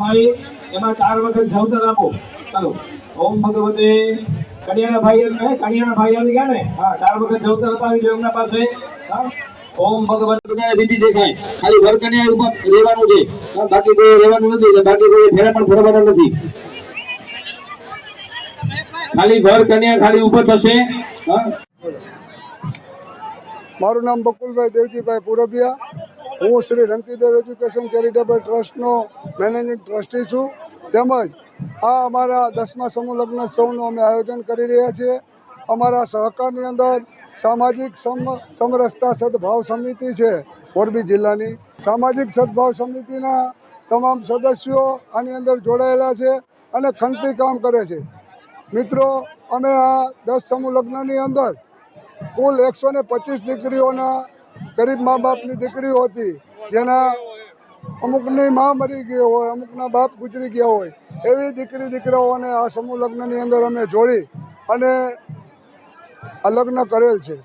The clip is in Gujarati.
ભાઈ એમાં ચાર વખત જવતર આપો. ચાલો ઓમ ભગવતે. કડિયાના ભાઈ કડિયાના ભાઈ આવી ગયા ને? હા ચાર વખત જવતર અપાવી દો એમના પાસે. હા ઓમ ભગવતે. બધાને વિધિ દેખાય. ખાલી ઘર કન્યા ઉપર રહેવાનું છે. બાકી કોઈ રહેવાનું નથી બાકી કોઈ ફેરા પણ ફરવાના નથી. ખાલી ઘર કન્યા ખાલી ઉપર થશે. હા. મારું નામ બકુલભાઈ દેવજીભાઈ પુરબિયા. હું શ્રી રંતીદેવ એજ્યુકેશન ચેરિટેબલ ટ્રસ્ટનો મેનેજિંગ ટ્રસ્ટી છું. તેમજ આ અમારા દસમા સમૂહ લગ્નોત્સવનું અમે આયોજન કરી રહ્યા છીએ. અમારા સહકારની અંદર સામાજિક સમ, સમરસતા સદભાવ સમિતિ છે મોરબી જિલ્લાની. સામાજિક સદભાવ સમિતિના તમામ સદસ્યો આની અંદર જોડાયેલા છે અને ખંતી કામ કરે છે. મિત્રો, અમે આ દસ સમૂહ લગ્નની અંદર કુલ એકસો ને પચીસ દીકરીઓના ગરીબ મા બાપની દીકરી હોતી, જેના અમુકની મા મરી ગઈ હોય, અમુકના બાપ ગુજરી ગયા હોય, એવી દીકરી દીકરાઓને આ સમૂહ લગ્નની અંદર અમે જોડી અને આ લગ્ન કરેલ છે.